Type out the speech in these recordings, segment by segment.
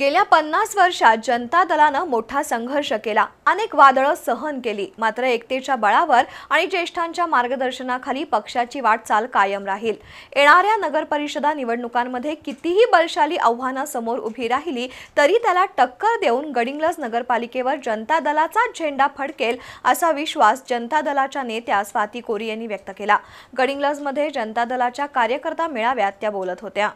गेल्या पन्नास वर्षात जनता दलानं मोठा संघर्ष केला. अनेक वादळं सहन केली. मात्र एकतेच्या बळावर आणि ज्येष्ठांच्या मार्गदर्शनाखाली पक्षाची वाटचाल कायम राहील. येणाऱ्या नगरपरिषदा निवडणुकांमध्ये कितीही बलशाली आव्हानं समोर उभी राहिली तरी त्याला टक्कर देऊन गडिंग्लज नगरपालिकेवर जनता दलाचाच झेंडा फडकेल असा विश्वास जनता दलाच्या नेत्या स्वाती कोरी यांनी व्यक्त केला. गडिंग्लजमध्ये जनता दलाच्या कार्यकर्ता मेळाव्यात त्या बोलत होत्या.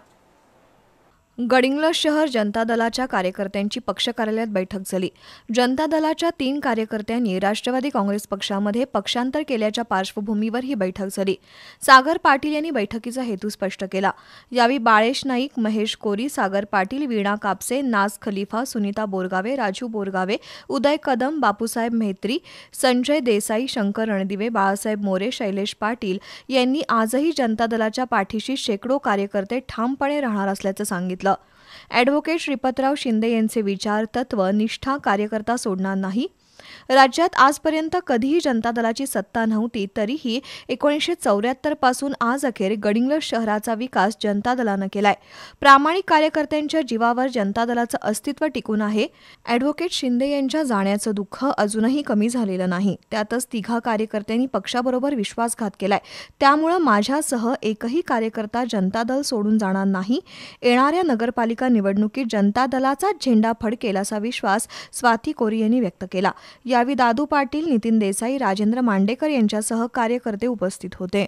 गडिंग्लज शहर जनता दलाच्या कार्यकर्त्यांची पक्ष कार्यालयात बैठक झाली. जनता दलाच्या तीन कार्यकर्त्यांनी राष्ट्रवादी काँग्रेस पक्षामध्ये पक्षांतर केल्याच्या पार्श्वभूमीवर ही बैठक झाली. सागर पाटील यांनी बैठकीचा हेतू स्पष्ट केला. यावेळी बाळेश नाईक महेश कोरी सागर पाटील वीणा कापसे नाज खलिफा सुनीता बोरगावे राजू बोरगावे उदय कदम बापूसाहेब मेहत्री संजय देसाई शंकर रणदिवे बाळासाहेब मोरे शैलेश पाटील यांनी आजही जनता दलाच्या पाठीशी शेकडो कार्यकर्ते ठामपणे राहणार असल्याचं सांगितलं. ॲडव्होकेट श्रीपतराव शिंदे यांचे विचार तत्व निष्ठा कार्यकर्ता सोडणार नाही. राज्यात आजपर्यंत कधीही जनता दलाची सत्ता नव्हती तरीही एकोणीसशे चौऱ्याहत्तरपासून आज अखेर गडिंग्लज शहराचा विकास जनता दलानं केलाय. प्रामाणिक कार्यकर्त्यांच्या जीवावर जनता दलाचं अस्तित्व टिकून आहे. ॲडव्होकेट शिंदे यांच्या जाण्याचं दुःख अजूनही कमी झालेलं नाही. त्यातच तिघा कार्यकर्त्यांनी पक्षाबरोबर विश्वासघात केलाय. त्यामुळं माझ्यासह एकही कार्यकर्ता जनता दल सोडून जाणार नाही. येणाऱ्या नगरपालिका निवडणुकीत जनता दलाचाच झेंडा फडकेल असा विश्वास स्वाती कोरी यांनी व्यक्त केला. यावेळी दादू पाटील नितीन देसाई राजेंद्र मांडेकर यांच्यासह कार्यकर्ते उपस्थित होते.